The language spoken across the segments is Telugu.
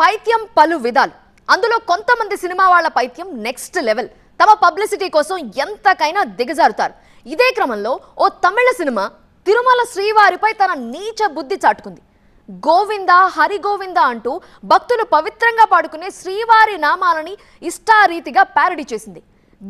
పైత్యం పలు విధాలు. అందులో కొంతమంది సినిమా వాళ్ళ పైత్యం నెక్స్ట్ లెవెల్. తమ పబ్లిసిటీ కోసం ఎంతకైనా దిగజారుతారు. ఇదే క్రమంలో ఓ తమిళ సినిమా తిరుమల శ్రీవారిపై తన నీచ బుద్ధి చాటుకుంది. గోవింద హరిగోవింద అంటూ భక్తులు పవిత్రంగా పాడుకునే శ్రీవారి నామాలని ఇష్టారీతిగా ప్యారడీ చేసింది.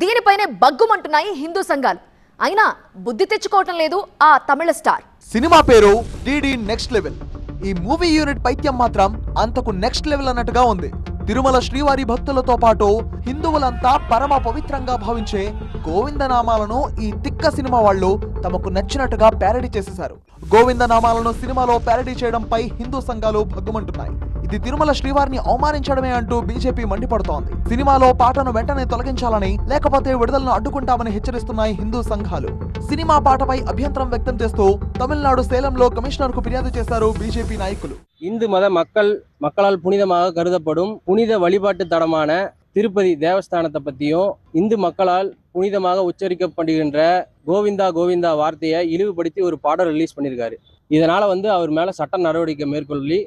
దీనిపైనే బగ్గుమంటున్నాయి హిందూ సంఘాలు. అయినా బుద్ధి తెచ్చుకోవటం లేదు ఆ తమిళ స్టార్. సినిమా పేరు డిడి నెక్స్ట్ లెవెల్. ఈ మూవీ యూనిట్ పైత్యం మాత్రం అంతకు నెక్స్ట్ లెవెల్ అన్నట్టుగా ఉంది. తిరుమల శ్రీవారి భక్తులతో పాటు హిందువులంతా పరమ పవిత్రంగా భావించే గోవిందనామాలను ఈ తిక్క సినిమా వాళ్ళు తమకు నచ్చినట్టుగా ప్యారడీ చేసేశారు. గోవిందనామాలను సినిమాలో ప్యారడీ చేయడంపై హిందూ సంఘాలు భగ్గుమంటున్నాయి. ఇది తిరుమల శ్రీవారిని అవమానించడమే అంటూ బీజేపీ మండిపడుతోంది సినిమాలో పాటను వెంటనే తొలగించాలని లేకపోతే విడుదలను అడ్డుకుంటామని హెచ్చరిస్తున్నాయి హిందూ సంఘాలు సినిమా పాటపై అభ్యంతరం వ్యక్తం చేస్తూ తమిళనాడు సేలంలో కమిషనర్ కు ఫిర్యాదు చేశారు బీజేపీ నాయకులు இந்து மத மக்கள் மக்களால் புனிதமாக கருதப்படும் புனித வழிபாட்டு தலமான திருப்பதி தேவஸ்தானத்தை பற்றியும் இந்து மக்களால் புனிதமாக உச்சரிக்கப்படுகின்ற கோவிந்தா கோவிந்தா வார்த்தையை இழிவுபடுத்தி ஒரு பாடம் ரிலீஸ் பண்ணியிருக்காரு இதனால் வந்து அவர் மேலே சட்ட நடவடிக்கை மேற்கொள்ளி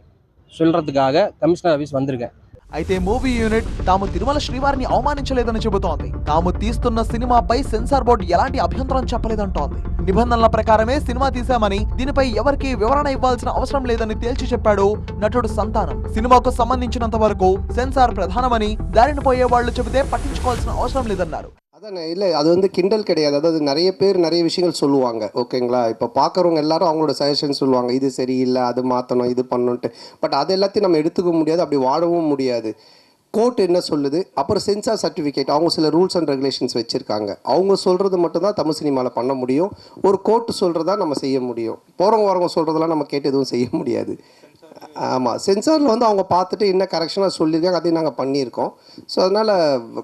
சொல்கிறதுக்காக கமிஷனர் ஆஃபீஸ் வந்திருக்கேன் అయితే మూవీ యూనిట్ తాము తిరుమల శ్రీవారిని అవమానించలేదని చెబుతోంది తాము తీస్తున్న సినిమాపై సెన్సార్ బోర్డు ఎలాంటి అభ్యంతరం చెప్పలేదంటోంది నిబంధనల ప్రకారమే సినిమా తీశామని దీనిపై ఎవరికీ వివరణ ఇవ్వాల్సిన అవసరం లేదని తేల్చి చెప్పాడు నటుడు సంతానం సినిమాకు సంబంధించినంత వరకు సెన్సార్ ప్రధానమని దారిని పోయే వాళ్ళు చెబితే పట్టించుకోవాల్సిన అవసరం లేదన్నారు அதான்? இல்லை அது வந்து கிண்டல் கிடையாது. அதாவது நிறைய பேர் நிறைய விஷயங்கள் சொல்லுவாங்க. ஓகேங்களா இப்போ பார்க்குறவங்க எல்லாரும் அவங்களோட சஜஷன் சொல்லுவாங்க. இது சரியில்லை அது மாற்றணும் இது பண்ணணுன்ட்டு பட் அது எல்லாத்தையும் நம்ம எடுத்துக்க முடியாது அப்படி வாழவும் முடியாது. கோர்ட் என்ன சொல்லுது? அப்புறம் சென்சார் சர்டிஃபிகேட் அவங்க சில ரூல்ஸ் அண்ட் ரெகுலேஷன்ஸ் வச்சுருக்காங்க. அவங்க சொல்கிறது மட்டும்தான் தமிழ் சினிமாவில் பண்ண முடியும். ஒரு கோர்ட் சொல்கிறதா நம்ம செய்ய முடியும். போகிறவங்க வரவங்க சொல்கிறதெல்லாம் நம்ம கேட்டு எதுவும் செய்ய முடியாது. ஆமாம் சென்சாரில் வந்து அவங்க பார்த்துட்டு என்ன கரெக்ஷனாக சொல்லியிருக்காங்க அதையும் நாங்கள் பண்ணியிருக்கோம் ஸோ அதனால்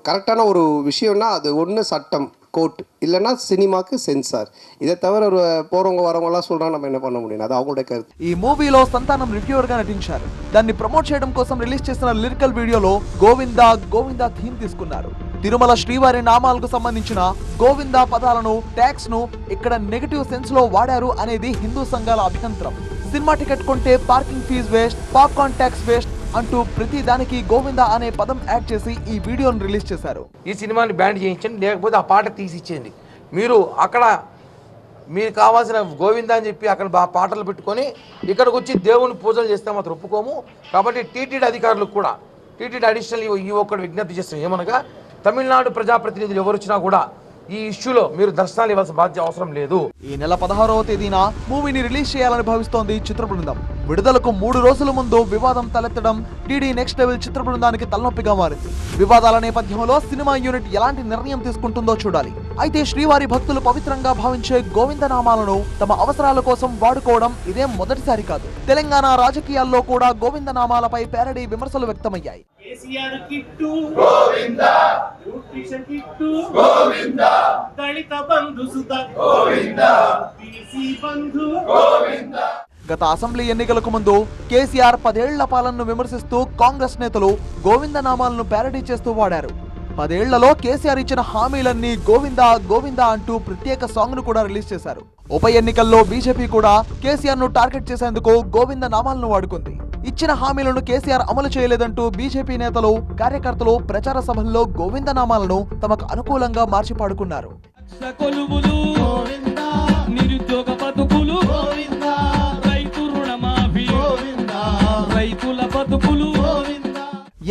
கரெக்டான ஒரு விஷயம்னா அது ஒன்று சட்டம் கோர்ட் இல்லைன்னா சினிமாக்கு சென்சார் இதை தவிர ஒரு போகிறவங்க வரவங்கலாம் சொல்கிறாங்க நம்ம என்ன பண்ண முடியும் அது அவங்களுடைய கருத்து ఈ మూవీలో సంతానం రివ్యూవర్ గా నటించారు దాన్ని ప్రమోట్ చేయడం కోసం రిలీజ్ చేసిన లిరికల్ వీడియోలో గోవిందా గోవిందా థీమ్ తీసుకున్నారు తిరుమల శ్రీవారి నామాలకు సంబంధించిన గోవిందా పదాలను ట్యాక్స్ ను ఇక్కడ నెగటివ్ సెన్స్ లో వాడారు అనేది హిందూ సంఘాల అభ్యంతరం సినిమా టికెట్ కొంటే parking fees waste popcorn tax waste అంటూ ప్రతి దానికి గోవిందా అనే పదం యాడ్ చేసి ఈ వీడియోను రిలీజ్ చేశారు. ఈ సినిమాని బ్యాండ్ చేయించండి లేకపోతే ఆ పాట తీసిచ్చేయండి. మీరు అక్కడ మీరు కావాల్సిన గోవింద అని చెప్పి అక్కడ బా పాటలు పెట్టుకొని ఇక్కడికి వచ్చి దేవుని పూజలు చేస్తే మాత్రం ఒప్పుకోము. కాబట్టి టీటీడీ అధికారులకు కూడా టీటీడీ అడిషనల్ ఈ ఒక్కడు విజ్ఞప్తి చేస్తాం ఏమనగా తమిళనాడు ప్రజాప్రతినిధులు ఎవరు వచ్చినా కూడా ఈ ఇష్యూలో మీరు దర్శనాలు ఇవ్వాల్సిన బాధ్యత అవసరం లేదు. ఈ నెల పదహారవ తేదీన మూవీని రిలీజ్ చేయాలని భావిస్తోంది చిత్ర బృందం విడుదలకు మూడు రోజుల ముందు వివాదం తలెత్తడం టీడీ నెక్స్ట్ లెవెల్ చిత్ర బృందానికి తలనొప్పిగా మారింది. వివాదాల నేపథ్యంలో సినిమా యూనిట్ ఎలాంటి నిర్ణయం తీసుకుంటుందో చూడాలి. అయితే శ్రీవారి భక్తులు పవిత్రంగా భావించే గోవిందనామాలను తమ అవసరాల కోసం వాడుకోవడం ఇదే మొదటిసారి కాదు. తెలంగాణ రాజకీయాల్లో కూడా గోవిందనామాలపై పేరడీ విమర్శలు వ్యక్తమయ్యాయి. KCR kit. Govinda. Nutrition kit. Govinda. దళిత బంధు సుత. గోవింద. బీసీ బంధు. గోవింద. గత అసెంబ్లీ ఎన్నికలకు ముందు కేసీఆర్ పదేళ్ళ పాలనను విమర్శిస్తూ కాంగ్రెస్ నేతలు గోవిందనామాలను ప్యారడీ చేస్తూ వాడారు. పదేళ్ళలో కేసీఆర్ ఇచ్చిన హామీలన్నీ గోవిందా గోవిందా అంటూ ప్రత్యేక సాంగ్ను కూడా రిలీజ్ చేశారు. ఉప ఎన్నికల్లో బీజేపీ కూడా కేసీఆర్ను టార్గెట్ చేసేందుకు గోవింద నామాలను వాడుకుంది. ఇచ్చిన హామీలను కేసీఆర్ అమలు చేయలేదంటూ బీజేపీ నేతలు కార్యకర్తలు ప్రచార సభల్లో గోవింద. నామాలను తమకు అనుకూలంగా మార్చి పాడుకున్నారు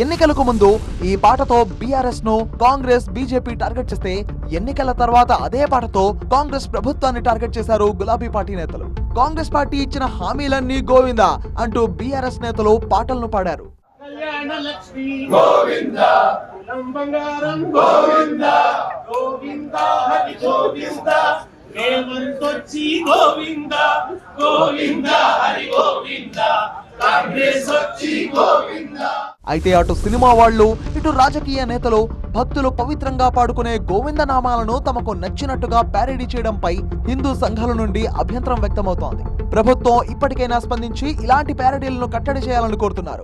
ఎన్నికలకు ముందు ఈ పాటతో బీఆర్ఎస్ను కాంగ్రెస్ బీజేపీ టార్గెట్ చేస్తే ఎన్నికల తర్వాత అదే పాటతో కాంగ్రెస్ ప్రభుత్వాన్ని టార్గెట్ చేశారు గులాబీ పార్టీ నేతలు. కాంగ్రెస్ పార్టీ ఇచ్చిన హామీలన్నీ గోవిందా అంటూ బీఆర్ఎస్ నేతలు పాటలను పాడారు. కళ్యాణ లక్ష్మి. గోవింద. కులం బంగారం. గోవింద. గోవింద. హరి గోవింద. రేవంతొచ్చి గోవింద. గోవింద. హరి గోవింద. కాంగ్రెస్ వచ్చి గోవింద. అయితే అటు సినిమా వాళ్ళు ఇటు రాజకీయ నేతలు భక్తులు పవిత్రంగా పాడుకునే గోవింద నామాలను తమకు నచ్చినట్టుగా ప్యారడీ చేయడంపై హిందూ సంఘాల నుండి అభ్యంతరం వ్యక్తమవుతోంది. ప్రభుత్వం ఇప్పటికైనా స్పందించి ఇలాంటి ప్యారడీలను కట్టడి చేయాలని కోరుతున్నారు.